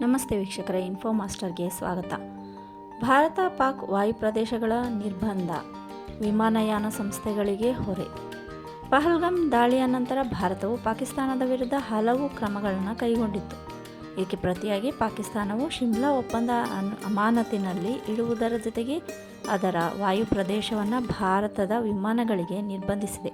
ನಮಸ್ತೆ ವೀಕ್ಷಕರ ಇನ್ಫೋ ಮಾಸ್ಟರ್ಗೆ ಸ್ವಾಗತ. ಭಾರತ ಪಾಕ್ ವಾಯು ಪ್ರದೇಶಗಳ ನಿರ್ಬಂಧ, ವಿಮಾನಯಾನ ಸಂಸ್ಥೆಗಳಿಗೆ ಹೊರೆ. ಪಹಲ್ಗಾಮ್ ದಾಳಿಯ ನಂತರ ಭಾರತವು ಪಾಕಿಸ್ತಾನದ ವಿರುದ್ಧ ಹಲವು ಕ್ರಮಗಳನ್ನು ಕೈಗೊಂಡಿತ್ತು. ಇದಕ್ಕೆ ಪ್ರತಿಯಾಗಿ ಪಾಕಿಸ್ತಾನವು ಶಿಮ್ಲಾ ಒಪ್ಪಂದ ಅಮಾನತಿನಲ್ಲಿ ಇಡುವುದರ ಜೊತೆಗೆ ಅದರ ವಾಯು ಪ್ರದೇಶವನ್ನು ಭಾರತದ ವಿಮಾನಗಳಿಗೆ ನಿರ್ಬಂಧಿಸಿದೆ.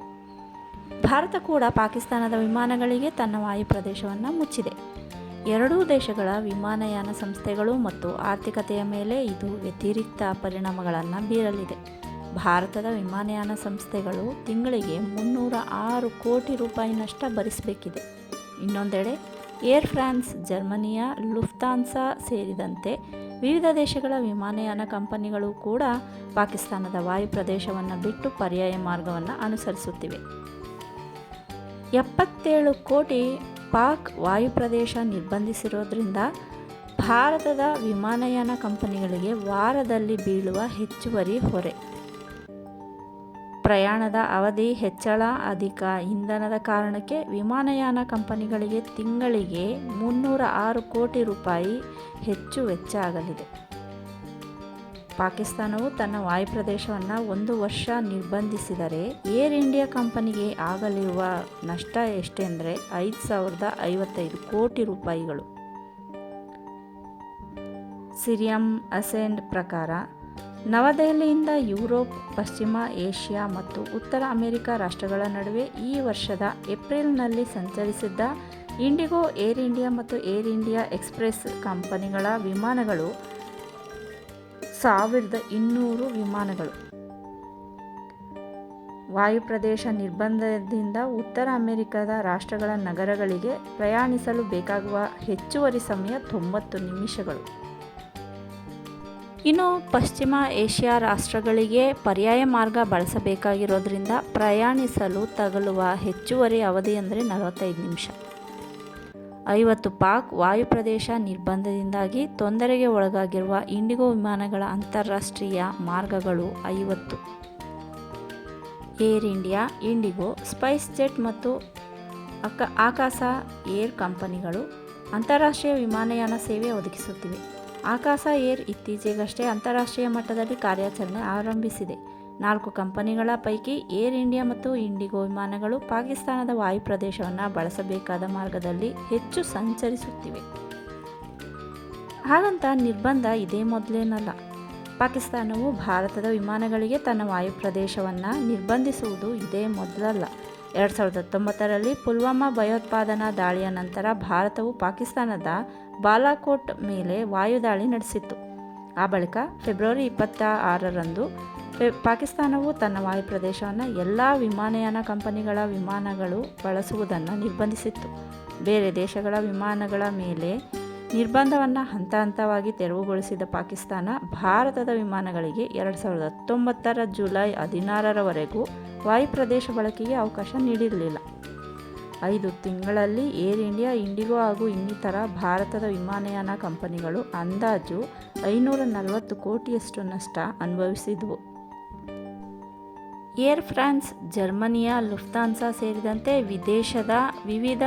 ಭಾರತ ಕೂಡ ಪಾಕಿಸ್ತಾನದ ವಿಮಾನಗಳಿಗೆ ತನ್ನ ವಾಯು ಪ್ರದೇಶವನ್ನು ಮುಚ್ಚಿದೆ. ಎರಡೂ ದೇಶಗಳ ವಿಮಾನಯಾನ ಸಂಸ್ಥೆಗಳು ಮತ್ತು ಆರ್ಥಿಕತೆಯ ಮೇಲೆ ಇದು ವ್ಯತಿರಿಕ್ತ ಪರಿಣಾಮಗಳನ್ನು ಬೀರಲಿದೆ. ಭಾರತದ ವಿಮಾನಯಾನ ಸಂಸ್ಥೆಗಳು ತಿಂಗಳಿಗೆ ಮುನ್ನೂರ ಆರು ಕೋಟಿ ರೂಪಾಯಿ ನಷ್ಟ ಭರಿಸಬೇಕಿದೆ. ಇನ್ನೊಂದೆಡೆ, ಏರ್ ಫ್ರಾನ್ಸ್, ಜರ್ಮನಿಯ ಲುಫ್ತಾನ್ಸಾ ಸೇರಿದಂತೆ ವಿವಿಧ ದೇಶಗಳ ವಿಮಾನಯಾನ ಕಂಪನಿಗಳು ಕೂಡ ಪಾಕಿಸ್ತಾನದ ವಾಯು ಪ್ರದೇಶವನ್ನು ಬಿಟ್ಟು ಪರ್ಯಾಯ ಮಾರ್ಗವನ್ನು ಅನುಸರಿಸುತ್ತಿವೆ. ಎಪ್ಪತ್ತೇಳು ಕೋಟಿ ಪಾಕ್ ವಾಯುಪ್ರದೇಶ ನಿರ್ಬಂಧಿಸಿರೋದ್ರಿಂದ ಭಾರತದ ವಿಮಾನಯಾನ ಕಂಪನಿಗಳಿಗೆ ವಾರದಲ್ಲಿ ಬೀಳುವ ಹೆಚ್ಚುವರಿ ಹೊರೆ. ಪ್ರಯಾಣದ ಅವಧಿ ಹೆಚ್ಚಳ, ಅಧಿಕ ಇಂಧನದ ಕಾರಣಕ್ಕೆ ವಿಮಾನಯಾನ ಕಂಪನಿಗಳಿಗೆ ತಿಂಗಳಿಗೆ ಮುನ್ನೂರ ಆರು ಕೋಟಿ ರೂಪಾಯಿ ಹೆಚ್ಚು ವೆಚ್ಚ ಆಗಲಿದೆ. ಪಾಕಿಸ್ತಾನವು ತನ್ನ ವಾಯುಪ್ರದೇಶವನ್ನು ಒಂದು ವರ್ಷ ನಿರ್ಬಂಧಿಸಿದರೆ ಏರ್ ಇಂಡಿಯಾ ಕಂಪನಿಗೆ ಆಗಲಿರುವ ನಷ್ಟ ಎಷ್ಟೆಂದರೆ ಐದು ಸಾವಿರದ ಐವತ್ತೈದು ಕೋಟಿ ರೂಪಾಯಿಗಳು. ಸಿರಿಯಂ ಅಸೆಂಡ್ ಪ್ರಕಾರ, ನವದೆಹಲಿಯಿಂದ ಯುರೋಪ್, ಪಶ್ಚಿಮ ಏಷ್ಯಾ ಮತ್ತು ಉತ್ತರ ಅಮೆರಿಕ ರಾಷ್ಟ್ರಗಳ ನಡುವೆ ಈ ವರ್ಷದ ಏಪ್ರಿಲ್ನಲ್ಲಿ ಸಂಚರಿಸಿದ್ದ ಇಂಡಿಗೋ ಏರ್ ಇಂಡಿಯಾ ಮತ್ತು ಏರ್ ಇಂಡಿಯಾ ಎಕ್ಸ್ಪ್ರೆಸ್ ಕಂಪನಿಗಳ ವಿಮಾನಗಳು ಸಾವಿರದ ಇನ್ನೂರು ವಿಮಾನಗಳು. ವಾಯುಪ್ರದೇಶ ನಿರ್ಬಂಧದಿಂದ ಉತ್ತರ ಅಮೆರಿಕದ ರಾಷ್ಟ್ರಗಳ ನಗರಗಳಿಗೆ ಪ್ರಯಾಣಿಸಲು ಬೇಕಾಗುವ ಹೆಚ್ಚುವರಿ ಸಮಯ ತೊಂಬತ್ತು ನಿಮಿಷಗಳು. ಇನ್ನು ಪಶ್ಚಿಮ ಏಷ್ಯಾ ರಾಷ್ಟ್ರಗಳಿಗೆ ಪರ್ಯಾಯ ಮಾರ್ಗ ಬಳಸಬೇಕಾಗಿರೋದ್ರಿಂದ ಪ್ರಯಾಣಿಸಲು ತಗಲುವ ಹೆಚ್ಚುವರಿ ಅವಧಿ ಅಂದರೆ ನಲವತ್ತೈದು ನಿಮಿಷ. ಐವತ್ತು ಪಾಕ್ ವಾಯುಪ್ರದೇಶ ನಿರ್ಬಂಧದಿಂದಾಗಿ ತೊಂದರೆಗೆ ಒಳಗಾಗಿರುವ ಇಂಡಿಗೋ ವಿಮಾನಗಳ ಅಂತಾರಾಷ್ಟ್ರೀಯ ಮಾರ್ಗಗಳು ಐವತ್ತು. Air India, IndiGo, SpiceJet ಮತ್ತು ಅಕ, ಆಕಾಶ ಏರ್ ಕಂಪನಿಗಳು ಅಂತಾರಾಷ್ಟ್ರೀಯ ವಿಮಾನಯಾನ ಸೇವೆ ಒದಗಿಸುತ್ತಿವೆ. ಆಕಾಶ ಏರ್ ಇತ್ತೀಚೆಗಷ್ಟೇ ಅಂತಾರಾಷ್ಟ್ರೀಯ ಮಟ್ಟದಲ್ಲಿ ಕಾರ್ಯಾಚರಣೆ ಆರಂಭಿಸಿದೆ. ನಾಲ್ಕು ಕಂಪನಿಗಳ ಪೈಕಿ ಏರ್ ಇಂಡಿಯಾ ಮತ್ತು ಇಂಡಿಗೋ ವಿಮಾನಗಳು ಪಾಕಿಸ್ತಾನದ ವಾಯುಪ್ರದೇಶವನ್ನು ಬಳಸಬೇಕಾದ ಮಾರ್ಗದಲ್ಲಿ ಹೆಚ್ಚು ಸಂಚರಿಸುತ್ತಿವೆ. ಹಾಗಂತ ನಿರ್ಬಂಧ ಇದೇ ಮೊದಲೇನಲ್ಲ. ಪಾಕಿಸ್ತಾನವು ಭಾರತದ ವಿಮಾನಗಳಿಗೆ ತನ್ನ ವಾಯುಪ್ರದೇಶವನ್ನು ನಿರ್ಬಂಧಿಸುವುದು ಇದೇ ಮೊದಲಲ್ಲ. ಎರಡು ಸಾವಿರದ ಹತ್ತೊಂಬತ್ತರಲ್ಲಿ ಪುಲ್ವಾಮಾ ಭಯೋತ್ಪಾದನಾ ದಾಳಿಯ ನಂತರ ಭಾರತವು ಪಾಕಿಸ್ತಾನದ ಬಾಲಾಕೋಟ್ ಮೇಲೆ ವಾಯುದಾಳಿ ನಡೆಸಿತ್ತು. ಆ ಬಳಿಕ ಫೆಬ್ರವರಿ ಇಪ್ಪತ್ತ ಆರರಂದು ಪಾಕಿಸ್ತಾನವು ತನ್ನ ವಾಯುಪ್ರದೇಶವನ್ನು ಎಲ್ಲ ವಿಮಾನಯಾನ ಕಂಪನಿಗಳ ವಿಮಾನಗಳು ಬಳಸುವುದನ್ನು ನಿರ್ಬಂಧಿಸಿತ್ತು. ಬೇರೆ ದೇಶಗಳ ವಿಮಾನಗಳ ಮೇಲೆ ನಿರ್ಬಂಧವನ್ನು ಹಂತ ಹಂತವಾಗಿ ತೆರವುಗೊಳಿಸಿದ ಪಾಕಿಸ್ತಾನ, ಭಾರತದ ವಿಮಾನಗಳಿಗೆ ಎರಡು ಸಾವಿರದ ಹತ್ತೊಂಬತ್ತರ ಜುಲೈ ಹದಿನಾರರವರೆಗೂ ವಾಯುಪ್ರದೇಶ ಬಳಕೆಗೆ ಅವಕಾಶ ನೀಡಿರಲಿಲ್ಲ. ಐದು ತಿಂಗಳಲ್ಲಿ ಏರ್ ಇಂಡಿಯಾ, ಇಂಡಿಗೋ ಹಾಗೂ ಇನ್ನಿತರ ಭಾರತದ ವಿಮಾನಯಾನ ಕಂಪನಿಗಳು ಅಂದಾಜು ಐನೂರ ನಲವತ್ತು ಕೋಟಿಯಷ್ಟು ನಷ್ಟ ಅನುಭವಿಸಿದವು. ಏರ್ ಫ್ರಾನ್ಸ್, ಜರ್ಮನಿಯ ಲುಫ್ತಾನ್ಸಾ ಸೇರಿದಂತೆ ವಿದೇಶದ ವಿವಿಧ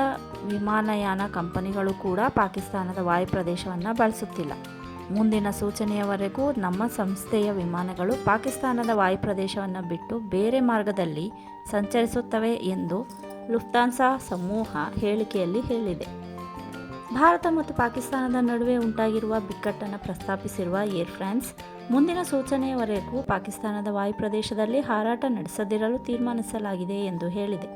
ವಿಮಾನಯಾನ ಕಂಪನಿಗಳು ಕೂಡ ಪಾಕಿಸ್ತಾನದ ವಾಯುಪ್ರದೇಶವನ್ನು ಬಳಸುತ್ತಿಲ್ಲ. ಮುಂದಿನ ಸೂಚನೆಯವರೆಗೂ ನಮ್ಮ ಸಂಸ್ಥೆಯ ವಿಮಾನಗಳು ಪಾಕಿಸ್ತಾನದ ವಾಯುಪ್ರದೇಶವನ್ನು ಬಿಟ್ಟು ಬೇರೆ ಮಾರ್ಗದಲ್ಲಿ ಸಂಚರಿಸುತ್ತವೆ ಎಂದು ಲುಫ್ತಾನ್ಸಾ ಸಮೂಹ ಹೇಳಿಕೆಯಲ್ಲಿ ಹೇಳಿದೆ. ಭಾರತ ಮತ್ತು ಪಾಕಿಸ್ತಾನದ ನಡುವೆ ಉಂಟಾಗಿರುವ ಬಿಕ್ಕಟ್ಟನ್ನು ಪ್ರಸ್ತಾಪಿಸಿರುವ ಏರ್ ಫ್ರಾನ್ಸ್ ಮುಂದಿನ ಸೂಚನೆಯವರೆಗೂ ಪಾಕಿಸ್ತಾನದ ವಾಯುಪ್ರದೇಶದಲ್ಲಿ ಹಾರಾಟ ನಡೆಸದಿರಲು ತೀರ್ಮಾನಿಸಲಾಗಿದೆ ಎಂದು ಹೇಳಿದೆ.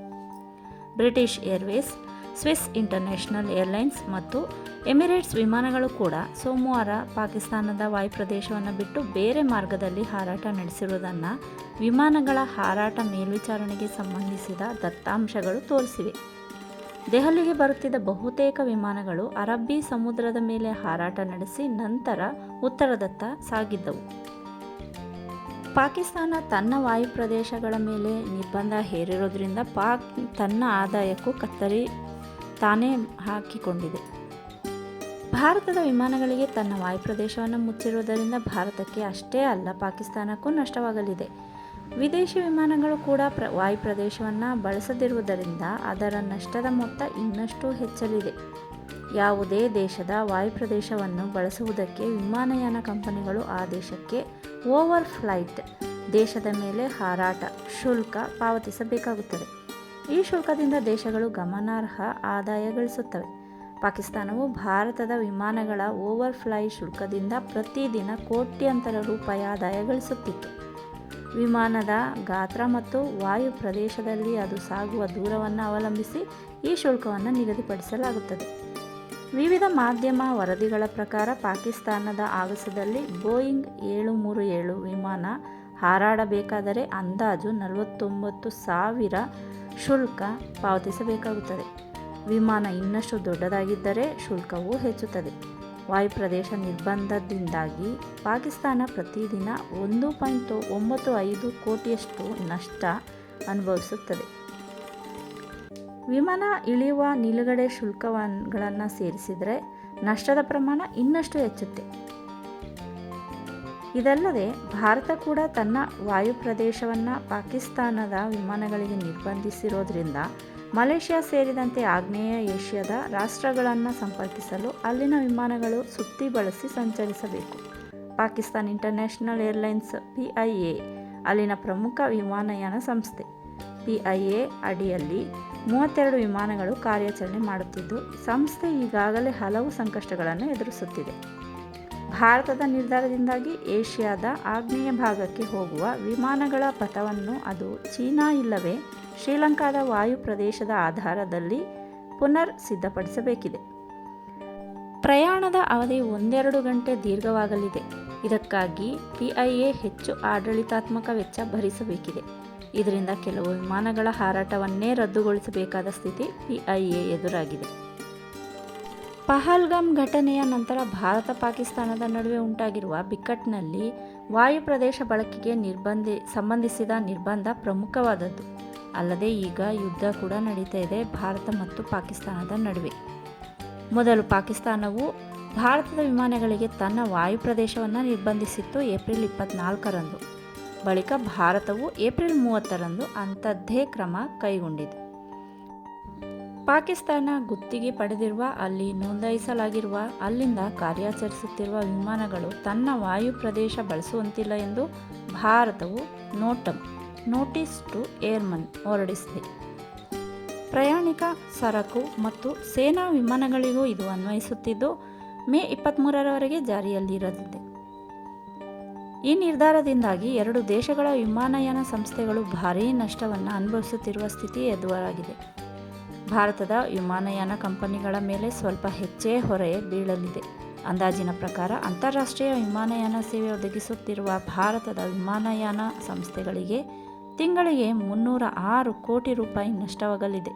British Airways, Swiss International Airlines ಮತ್ತು ಎಮಿರೇಟ್ಸ್ ವಿಮಾನಗಳು ಕೂಡ ಸೋಮವಾರ ಪಾಕಿಸ್ತಾನದ ವಾಯುಪ್ರದೇಶವನ್ನು ಬಿಟ್ಟು ಬೇರೆ ಮಾರ್ಗದಲ್ಲಿ ಹಾರಾಟ ನಡೆಸಿರುವುದನ್ನು ವಿಮಾನಗಳ ಹಾರಾಟ ಮೇಲ್ವಿಚಾರಣೆಗೆ ಸಂಬಂಧಿಸಿದ ದತ್ತಾಂಶಗಳು ತೋರಿಸಿವೆ. ದೆಹಲಿಗೆ ಬರುತ್ತಿದ್ದ ಬಹುತೇಕ ವಿಮಾನಗಳು ಅರಬ್ಬಿ ಸಮುದ್ರದ ಮೇಲೆ ಹಾರಾಟ ನಡೆಸಿ ನಂತರ ಉತ್ತರದತ್ತ ಸಾಗಿದ್ದವು. ಪಾಕಿಸ್ತಾನ ತನ್ನ ವಾಯು ಪ್ರದೇಶಗಳ ಮೇಲೆ ನಿರ್ಬಂಧ ಹೇರಿರೋದ್ರಿಂದ ಪಾಕ್ ತನ್ನ ಆದಾಯಕ್ಕೂ ಕತ್ತರಿ ತಾನೇ ಹಾಕಿಕೊಂಡಿದೆ. ಭಾರತದ ವಿಮಾನಗಳಿಗೆ ತನ್ನ ವಾಯುಪ್ರದೇಶವನ್ನು ಮುಚ್ಚಿರುವುದರಿಂದ ಭಾರತಕ್ಕೆ ಅಷ್ಟೇ ಅಲ್ಲ, ಪಾಕಿಸ್ತಾನಕ್ಕೂ ನಷ್ಟವಾಗಲಿದೆ. ವಿದೇಶಿ ವಿಮಾನಗಳು ಕೂಡ ಪ್ರ ವಾಯುಪ್ರದೇಶವನ್ನು ಬಳಸದಿರುವುದರಿಂದ ಅದರ ನಷ್ಟದ ಮೊತ್ತ ಇನ್ನಷ್ಟು ಹೆಚ್ಚಲಿದೆ. ಯಾವುದೇ ದೇಶದ ವಾಯುಪ್ರದೇಶವನ್ನು ಬಳಸುವುದಕ್ಕೆ ವಿಮಾನಯಾನ ಕಂಪನಿಗಳು ಆ ದೇಶಕ್ಕೆ ಓವರ್ ಫ್ಲೈಟ್ ದೇಶದ ಮೇಲೆ ಹಾರಾಟ, ಶುಲ್ಕ ಪಾವತಿಸಬೇಕಾಗುತ್ತದೆ. ಈ ಶುಲ್ಕದಿಂದ ದೇಶಗಳು ಗಮನಾರ್ಹ ಆದಾಯ ಗಳಿಸುತ್ತವೆ. ಪಾಕಿಸ್ತಾನವು ಭಾರತದ ವಿಮಾನಗಳ ಓವರ್ ಫ್ಲೈ ಶುಲ್ಕದಿಂದ ಪ್ರತಿದಿನ ಕೋಟ್ಯಂತರ ರೂಪಾಯಿ ಆದಾಯ ಗಳಿಸುತ್ತಿತ್ತು. ವಿಮಾನದ ಗಾತ್ರ ಮತ್ತು ವಾಯು ಪ್ರದೇಶದಲ್ಲಿ ಅದು ಸಾಗುವ ದೂರವನ್ನು ಅವಲಂಬಿಸಿ ಈ ಶುಲ್ಕವನ್ನು ನಿಗದಿಪಡಿಸಲಾಗುತ್ತದೆ. ವಿವಿಧ ಮಾಧ್ಯಮ ವರದಿಗಳ ಪ್ರಕಾರ ಪಾಕಿಸ್ತಾನದ ಆಗಸದಲ್ಲಿ ಬೋಯಿಂಗ್ ಏಳು ಮೂರು ಏಳು ವಿಮಾನ ಹಾರಾಡಬೇಕಾದರೆ ಅಂದಾಜು ನಲವತ್ತೊಂಬತ್ತು ಸಾವಿರ ಶುಲ್ಕ ಪಾವತಿಸಬೇಕಾಗುತ್ತದೆ. ವಿಮಾನ ಇನ್ನಷ್ಟು ದೊಡ್ಡದಾಗಿದ್ದರೆ ಶುಲ್ಕವು ಹೆಚ್ಚುತ್ತದೆ. ವಾಯುಪ್ರದೇಶ ನಿರ್ಬಂಧದಿಂದಾಗಿ ಪಾಕಿಸ್ತಾನ ಪ್ರತಿದಿನ ಒಂದು ಪಾಯಿಂಟ್ ಒಂಬತ್ತು ಐದು ಕೋಟಿಯಷ್ಟು ನಷ್ಟ ಅನುಭವಿಸುತ್ತದೆ. ವಿಮಾನ ಇಳಿಯುವ ನಿಲುಗಡೆ ಶುಲ್ಕಗಳನ್ನು ಸೇರಿಸಿದರೆ ನಷ್ಟದ ಪ್ರಮಾಣ ಇನ್ನಷ್ಟು ಹೆಚ್ಚುತ್ತೆ. ಇದಲ್ಲದೆ ಭಾರತ ಕೂಡ ತನ್ನ ವಾಯುಪ್ರದೇಶವನ್ನು ಪಾಕಿಸ್ತಾನದ ವಿಮಾನಗಳಿಗೆ ನಿರ್ಬಂಧಿಸಿರೋದ್ರಿಂದ ಮಲೇಷ್ಯಾ ಸೇರಿದಂತೆ ಆಗ್ನೇಯ ಏಷ್ಯಾದ ರಾಷ್ಟ್ರಗಳನ್ನು ಸಂಪರ್ಕಿಸಲು ಅಲ್ಲಿನ ವಿಮಾನಗಳು ಸುತ್ತಿ ಬಳಸಿ ಸಂಚರಿಸಬೇಕು. ಪಾಕಿಸ್ತಾನ್ ಇಂಟರ್ನ್ಯಾಷನಲ್ ಏರ್ಲೈನ್ಸ್ ಪಿಐಎ ಅಲ್ಲಿನ ಪ್ರಮುಖ ವಿಮಾನಯಾನ ಸಂಸ್ಥೆ. ಪಿಐಎ ಅಡಿಯಲ್ಲಿ ಮೂವತ್ತೆರಡು ವಿಮಾನಗಳು ಕಾರ್ಯಾಚರಣೆ ಮಾಡುತ್ತಿದ್ದು, ಸಂಸ್ಥೆ ಈಗಾಗಲೇ ಹಲವು ಸಂಕಷ್ಟಗಳನ್ನು ಎದುರಿಸುತ್ತಿದೆ. ಭಾರತದ ನಿರ್ಧಾರದಿಂದಾಗಿ ಏಷ್ಯಾದ ಆಗ್ನೇಯ ಭಾಗಕ್ಕೆ ಹೋಗುವ ವಿಮಾನಗಳ ಪಥವನ್ನು ಅದು ಚೀನಾ ಇಲ್ಲವೇ? ಶ್ರೀಲಂಕಾದ ವಾಯು ಪ್ರದೇಶದ ಆಧಾರದಲ್ಲಿ ಪುನರ್ ಸಿದ್ಧಪಡಿಸಬೇಕಿದೆ. ಪ್ರಯಾಣದ ಅವಧಿ ಒಂದೆರಡು ಗಂಟೆ ದೀರ್ಘವಾಗಲಿದೆ. ಇದಕ್ಕಾಗಿ ಪಿಐಎ ಹೆಚ್ಚು ಆಡಳಿತಾತ್ಮಕ ವೆಚ್ಚ ಭರಿಸಬೇಕಿದೆ. ಇದರಿಂದ ಕೆಲವು ವಿಮಾನಗಳ ಹಾರಾಟವನ್ನೇ ರದ್ದುಗೊಳಿಸಬೇಕಾದ ಸ್ಥಿತಿ ಪಿಐಎ ಎದುರಾಗಿದೆ. ಪಹಲ್ಗಾಮ್ ಘಟನೆಯ ನಂತರ ಭಾರತ ಪಾಕಿಸ್ತಾನದ ನಡುವೆ ಉಂಟಾಗಿರುವ ಬಿಕ್ಕಟ್ಟಿನಲ್ಲಿ ವಾಯು ಪ್ರದೇಶ ಬಳಕೆಗೆ ನಿರ್ಬಂಧಿ, ಸಂಬಂಧಿಸಿದ ನಿರ್ಬಂಧ ಪ್ರಮುಖವಾದದ್ದು. ಅಲ್ಲದೆ ಈಗ ಯುದ್ಧ ಕೂಡ ನಡೀತಾ ಇದೆ, ಭಾರತ ಮತ್ತು ಪಾಕಿಸ್ತಾನದ ನಡುವೆ. ಮೊದಲು ಪಾಕಿಸ್ತಾನವು ಭಾರತದ ವಿಮಾನಗಳಿಗೆ ತನ್ನ ವಾಯು ಪ್ರದೇಶವನ್ನು ನಿರ್ಬಂಧಿಸಿತ್ತು ಏಪ್ರಿಲ್ ಇಪ್ಪತ್ನಾಲ್ಕರಂದು. ಬಳಿಕ ಭಾರತವು ಏಪ್ರಿಲ್ ಮೂವತ್ತರಂದು ಅಂಥದ್ದೇ ಕ್ರಮ ಕೈಗೊಂಡಿದೆ ಪಾಕಿಸ್ತಾನ ಗುತ್ತಿಗೆ ಪಡೆದಿರುವ, ಅಲ್ಲಿ ನೋಂದಾಯಿಸಲಾಗಿರುವ, ಅಲ್ಲಿಂದ ಕಾರ್ಯಾಚರಿಸುತ್ತಿರುವ ವಿಮಾನಗಳು ತನ್ನ ವಾಯು ಪ್ರದೇಶ ಬಳಸುವಂತಿಲ್ಲ ಎಂದು ಭಾರತವು ನೋಟಮ್ ನೋಟಿಸ್ ಟು ಏರ್ಮನ್ ಹೊರಡಿಸಿದೆ. ಪ್ರಯಾಣಿಕ ಸರಕು ಮತ್ತು ಸೇನಾ ವಿಮಾನಗಳಿಗೂ ಇದು ಅನ್ವಯಿಸುತ್ತಿದ್ದು, ಮೇ ಇಪ್ಪತ್ತ್ಮೂರರವರೆಗೆ ಜಾರಿಯಲ್ಲಿರಲಿದೆ. ಈ ನಿರ್ಧಾರದಿಂದಾಗಿ ಎರಡು ದೇಶಗಳ ವಿಮಾನಯಾನ ಸಂಸ್ಥೆಗಳು ಭಾರೀ ನಷ್ಟವನ್ನು ಅನುಭವಿಸುತ್ತಿರುವ ಸ್ಥಿತಿ ಎದುರಾಗಿದೆ. ಭಾರತದ ವಿಮಾನಯಾನ ಕಂಪನಿಗಳ ಮೇಲೆ ಸ್ವಲ್ಪ ಹೆಚ್ಚೇ ಹೊರೆ ಬೀಳಲಿದೆ. ಅಂದಾಜಿನ ಪ್ರಕಾರ ಅಂತಾರಾಷ್ಟ್ರೀಯ ವಿಮಾನಯಾನ ಸೇವೆ ಒದಗಿಸುತ್ತಿರುವ ಭಾರತದ ವಿಮಾನಯಾನ ಸಂಸ್ಥೆಗಳಿಗೆ ತಿಂಗಳಿಗೆ ಮುನ್ನೂರ ಆರು ಕೋಟಿ ರೂಪಾಯಿ ನಷ್ಟವಾಗಲಿದೆ.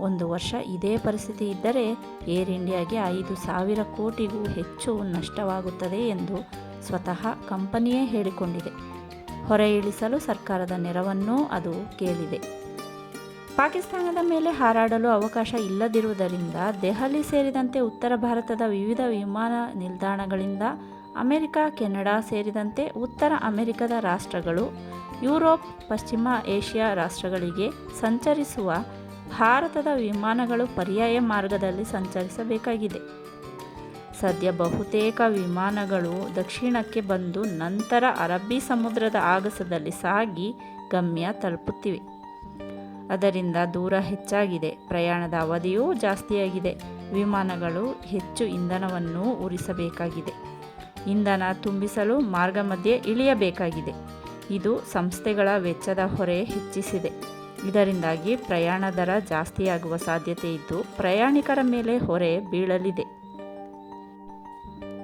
ಒಂದು ವರ್ಷ ಇದೇ ಪರಿಸ್ಥಿತಿ ಇದ್ದರೆ ಏರ್ ಇಂಡಿಯಾಗೆ ಐದು ಸಾವಿರ ಕೋಟಿಗೂ ಹೆಚ್ಚು ನಷ್ಟವಾಗುತ್ತದೆ ಎಂದು ಸ್ವತಃ ಕಂಪನಿಯೇ ಹೇಳಿಕೊಂಡಿದೆ. ಹೊರೆ ಇಳಿಸಲು ಸರ್ಕಾರದ ನೆರವನ್ನೂ ಅದು ಕೇಳಿದೆ. ಪಾಕಿಸ್ತಾನದ ಮೇಲೆ ಹಾರಾಡಲು ಅವಕಾಶ ಇಲ್ಲದಿರುವುದರಿಂದ ದೆಹಲಿ ಸೇರಿದಂತೆ ಉತ್ತರ ಭಾರತದ ವಿವಿಧ ವಿಮಾನ ನಿಲ್ದಾಣಗಳಿಂದ ಅಮೆರಿಕ, ಕೆನಡಾ ಸೇರಿದಂತೆ ಉತ್ತರ ಅಮೆರಿಕದ ರಾಷ್ಟ್ರಗಳು, ಯುರೋಪ್, ಪಶ್ಚಿಮ ಏಷ್ಯಾ ರಾಷ್ಟ್ರಗಳಿಗೆ ಸಂಚರಿಸುವ ಭಾರತದ ವಿಮಾನಗಳು ಪರ್ಯಾಯ ಮಾರ್ಗದಲ್ಲಿ ಸಂಚರಿಸಬೇಕಾಗಿದೆ. ಸದ್ಯ ಬಹುತೇಕ ವಿಮಾನಗಳು ದಕ್ಷಿಣಕ್ಕೆ ಬಂದು ನಂತರ ಅರಬ್ಬಿ ಸಮುದ್ರದ ಆಗಸದಲ್ಲಿ ಸಾಗಿ ಗಮ್ಯ ತಲುಪುತ್ತಿವೆ. ಅದರಿಂದ ದೂರ ಹೆಚ್ಚಾಗಿದೆ, ಪ್ರಯಾಣದ ಅವಧಿಯೂ ಜಾಸ್ತಿಯಾಗಿದೆ. ವಿಮಾನಗಳು ಹೆಚ್ಚು ಇಂಧನವನ್ನು ಉರಿಸಬೇಕಾಗಿದೆ. ಇಂಧನ ತುಂಬಿಸಲು ಮಾರ್ಗ ಮಧ್ಯೆ ಇಳಿಯಬೇಕಾಗಿದೆ. ಇದು ಸಂಸ್ಥೆಗಳ ವೆಚ್ಚದ ಹೊರೆ ಹೆಚ್ಚಿಸಿದೆ. ಇದರಿಂದಾಗಿ ಪ್ರಯಾಣ ದರ ಜಾಸ್ತಿಯಾಗುವ ಸಾಧ್ಯತೆ ಇದ್ದು ಪ್ರಯಾಣಿಕರ ಮೇಲೆ ಹೊರೆ ಬೀಳಲಿದೆ.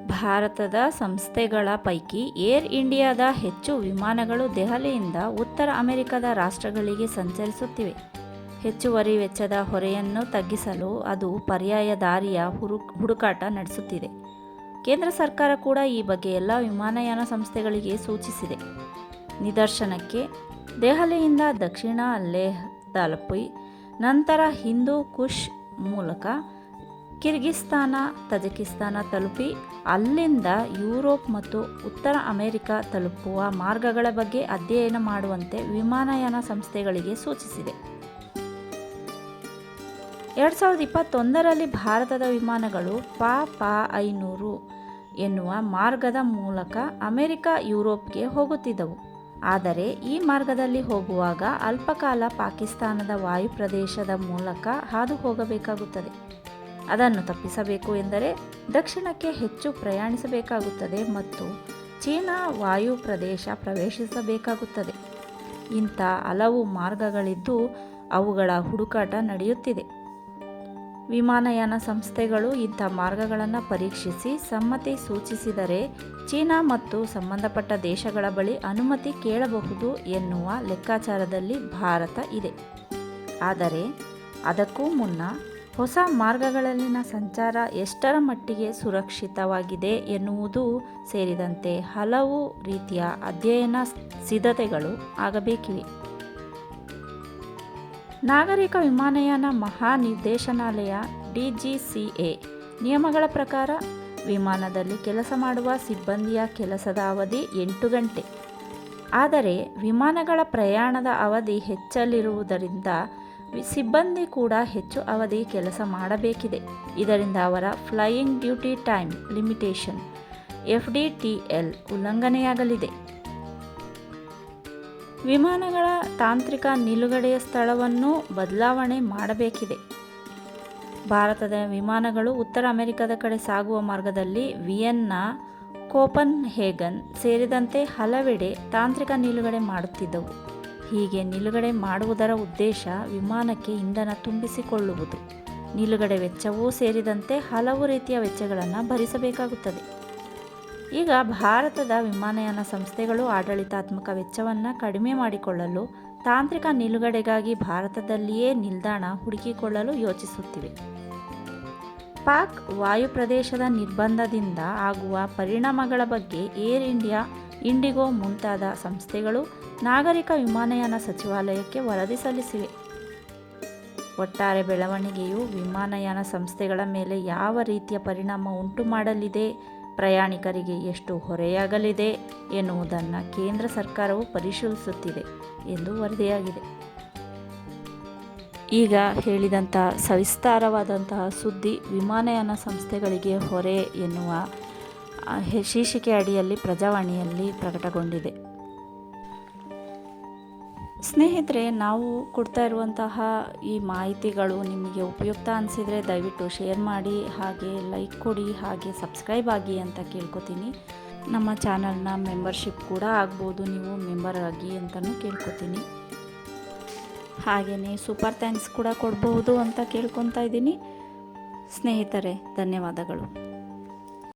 ಭಾರತದ ಸಂಸ್ಥೆಗಳ ಪೈಕಿ ಏರ್ ಇಂಡಿಯಾದ ಹೆಚ್ಚು ವಿಮಾನಗಳು ದೆಹಲಿಯಿಂದ ಉತ್ತರ ಅಮೆರಿಕದ ರಾಷ್ಟ್ರಗಳಿಗೆ ಸಂಚರಿಸುತ್ತಿವೆ. ಹೆಚ್ಚುವರಿ ವೆಚ್ಚದ ಹೊರೆಯನ್ನು ತಗ್ಗಿಸಲು ಅದು ಪರ್ಯಾಯ ದಾರಿಯ ಹುರು, ಹುಡುಕಾಟ ನಡೆಸುತ್ತಿದೆ. ಕೇಂದ್ರ ಸರ್ಕಾರ ಕೂಡ ಈ ಬಗ್ಗೆ ಎಲ್ಲ ವಿಮಾನಯಾನ ಸಂಸ್ಥೆಗಳಿಗೆ ಸೂಚಿಸಿದೆ. ನಿದರ್ಶನಕ್ಕೆ, ದೆಹಲಿಯಿಂದ ದಕ್ಷಿಣ ಲೇಹ್ ತಲುಪಿ, ನಂತರ ಹಿಂದೂ ಕುಶ್ ಮೂಲಕ ಕಿರ್ಗಿಸ್ತಾನ, ತಜಕಿಸ್ತಾನ ತಲುಪಿ, ಅಲ್ಲಿಂದ ಯುರೋಪ್ ಮತ್ತು ಉತ್ತರ ಅಮೆರಿಕ ತಲುಪುವ ಮಾರ್ಗಗಳ ಬಗ್ಗೆ ಅಧ್ಯಯನ ಮಾಡುವಂತೆ ವಿಮಾನಯಾನ ಸಂಸ್ಥೆಗಳಿಗೆ ಸೂಚಿಸಿದೆ. ಎರಡು ಸಾವಿರದ ಇಪ್ಪತ್ತೊಂದರಲ್ಲಿ ಭಾರತದ ವಿಮಾನಗಳು ಪಾ ಪಾ ಐನೂರು ಎನ್ನುವ ಮಾರ್ಗದ ಮೂಲಕ ಅಮೆರಿಕ, ಯುರೋಪ್ಗೆ ಹೋಗುತ್ತಿದ್ದವು. ಆದರೆ ಈ ಮಾರ್ಗದಲ್ಲಿ ಹೋಗುವಾಗ ಅಲ್ಪಕಾಲ ಪಾಕಿಸ್ತಾನದ ವಾಯು ಪ್ರದೇಶದ ಮೂಲಕ ಹಾದು ಹೋಗಬೇಕಾಗುತ್ತದೆ. ಅದನ್ನು ತಪ್ಪಿಸಬೇಕು ಎಂದರೆ ದಕ್ಷಿಣಕ್ಕೆ ಹೆಚ್ಚು ಪ್ರಯಾಣಿಸಬೇಕಾಗುತ್ತದೆ ಮತ್ತು ಚೀನಾ ವಾಯು ಪ್ರದೇಶ ಪ್ರವೇಶಿಸಬೇಕಾಗುತ್ತದೆ. ಇಂಥ ಹಲವು ಮಾರ್ಗಗಳಿದ್ದು ಅವುಗಳ ಹುಡುಕಾಟ ನಡೆಯುತ್ತಿದೆ. ವಿಮಾನಯಾನ ಸಂಸ್ಥೆಗಳು ಇಂಥ ಮಾರ್ಗಗಳನ್ನು ಪರೀಕ್ಷಿಸಿ ಸಮ್ಮತಿ ಸೂಚಿಸಿದರೆ ಚೀನಾ ಮತ್ತು ಸಂಬಂಧಪಟ್ಟ ದೇಶಗಳ ಬಳಿ ಅನುಮತಿ ಕೇಳಬಹುದು ಎನ್ನುವ ಲೆಕ್ಕಾಚಾರದಲ್ಲಿ ಭಾರತ ಇದೆ. ಆದರೆ ಅದಕ್ಕೂ ಮುನ್ನ ಹೊಸ ಮಾರ್ಗಗಳಲ್ಲಿನ ಸಂಚಾರ ಎಷ್ಟರ ಮಟ್ಟಿಗೆ ಸುರಕ್ಷಿತವಾಗಿದೆ ಎನ್ನುವುದು ಸೇರಿದಂತೆ ಹಲವು ರೀತಿಯ ಅಧ್ಯಯನ ಸಿದ್ಧತೆಗಳು ಆಗಬೇಕಿವೆ. ನಾಗರಿಕ ವಿಮಾನಯಾನ ಮಹಾನಿರ್ದೇಶನಾಲಯ ಡಿಜಿಸಿಎ ನಿಯಮಗಳ ಪ್ರಕಾರ ವಿಮಾನದಲ್ಲಿ ಕೆಲಸ ಮಾಡುವ ಸಿಬ್ಬಂದಿಯ ಕೆಲಸದ ಅವಧಿ ಎಂಟು ಗಂಟೆ. ಆದರೆ ವಿಮಾನಗಳ ಪ್ರಯಾಣದ ಅವಧಿ ಹೆಚ್ಚಲಿರುವುದರಿಂದ ಸಿಬ್ಬಂದಿ ಕೂಡ ಹೆಚ್ಚು ಅವಧಿ ಕೆಲಸ ಮಾಡಬೇಕಿದೆ. ಇದರಿಂದ ಅವರ flying duty time limitation, F D T L ಉಲ್ಲಂಘನೆಯಾಗಲಿದೆ. ವಿಮಾನಗಳ ತಾಂತ್ರಿಕ ನಿಲುಗಡೆಯ ಸ್ಥಳವನ್ನು ಬದಲಾವಣೆ ಮಾಡಬೇಕಿದೆ. ಭಾರತದ ವಿಮಾನಗಳು ಉತ್ತರ ಅಮೆರಿಕದ ಕಡೆ ಸಾಗುವ ಮಾರ್ಗದಲ್ಲಿ ವಿಯೆನ್ನ ಕೋಪನ್ ಹೇಗನ್ ಸೇರಿದಂತೆ ಹಲವೆಡೆ ತಾಂತ್ರಿಕ ನಿಲುಗಡೆ ಮಾಡುತ್ತಿದ್ದವು. ಹೀಗೆ ನಿಲುಗಡೆ ಮಾಡುವುದರ ಉದ್ದೇಶ ವಿಮಾನಕ್ಕೆ ಇಂಧನ ತುಂಬಿಸಿಕೊಳ್ಳುವುದು. ನಿಲುಗಡೆ ವೆಚ್ಚವೂ ಸೇರಿದಂತೆ ಹಲವು ರೀತಿಯ ವೆಚ್ಚಗಳನ್ನು ಭರಿಸಬೇಕಾಗುತ್ತದೆ. ಈಗ ಭಾರತದ ವಿಮಾನಯಾನ ಸಂಸ್ಥೆಗಳು ಆಡಳಿತಾತ್ಮಕ ವೆಚ್ಚವನ್ನು ಕಡಿಮೆ ಮಾಡಿಕೊಳ್ಳಲು ತಾಂತ್ರಿಕ ನಿಲುಗಡೆಗಾಗಿ ಭಾರತದಲ್ಲಿಯೇ ನಿಲ್ದಾಣ ಹುಡುಕಿಕೊಳ್ಳಲು ಯೋಚಿಸುತ್ತಿವೆ. ಪಾಕ್ ವಾಯುಪ್ರದೇಶದ ನಿರ್ಬಂಧದಿಂದ ಆಗುವ ಪರಿಣಾಮಗಳ ಬಗ್ಗೆ ಏರ್ ಇಂಡಿಯಾ, ಇಂಡಿಗೋ ಮುಂತಾದ ಸಂಸ್ಥೆಗಳು ನಾಗರಿಕ ವಿಮಾನಯಾನ ಸಚಿವಾಲಯಕ್ಕೆ ವರದಿ ಸಲ್ಲಿಸಿವೆ. ಒಟ್ಟಾರೆ ಬೆಳವಣಿಗೆಯು ವಿಮಾನಯಾನ ಸಂಸ್ಥೆಗಳ ಮೇಲೆ ಯಾವ ರೀತಿಯ ಪರಿಣಾಮ ಉಂಟು ಮಾಡಲಿದೆ? ಪ್ರಯಾಣಿಕರಿಗೆ ಎಷ್ಟು ಹೊರೆಯಾಗಲಿದೆ ಎನ್ನುವುದನ್ನು ಕೇಂದ್ರ ಸರ್ಕಾರವು ಪರಿಶೀಲಿಸುತ್ತಿದೆ ಎಂದು ವರದಿಯಾಗಿದೆ. ಈಗ ಹೇಳಿದಂತಹ ಸವಿಸ್ತಾರವಾದಂತಹ ಸುದ್ದಿ ವಿಮಾನಯಾನ ಸಂಸ್ಥೆಗಳಿಗೆ ಹೊರೆ ಎನ್ನುವ ಶೀರ್ಷಿಕೆ ಅಡಿಯಲ್ಲಿ ಪ್ರಜಾವಾಣಿಯಲ್ಲಿ ಪ್ರಕಟಗೊಂಡಿದೆ. ಸ್ನೇಹಿತರೆ, ನಾವು ಕೊಡ್ತಾ ಇರುವಂತಹ ಈ ಮಾಹಿತಿಗಳು ನಿಮಗೆ ಉಪಯುಕ್ತ ಅನಿಸಿದರೆ ದಯವಿಟ್ಟು ಶೇರ್ ಮಾಡಿ, ಹಾಗೆ ಲೈಕ್ ಕೊಡಿ, ಹಾಗೆ ಸಬ್ಸ್ಕ್ರೈಬ್ ಆಗಿ ಅಂತ ಕೇಳ್ಕೊತೀನಿ. ನಮ್ಮ ಚಾನಲ್ನ ಮೆಂಬರ್ಶಿಪ್ ಕೂಡ ಆಗ್ಬೋದು, ನೀವು ಮೆಂಬರ್ ಆಗಿ ಅಂತಲೂ ಕೇಳ್ಕೊತೀನಿ. ಹಾಗೆಯೇ ಸೂಪರ್ ಥ್ಯಾಂಕ್ಸ್ ಕೂಡ ಕೊಡ್ಬೋದು ಅಂತ ಕೇಳ್ಕೊತಾ ಇದ್ದೀನಿ. ಸ್ನೇಹಿತರೆ, ಧನ್ಯವಾದಗಳು.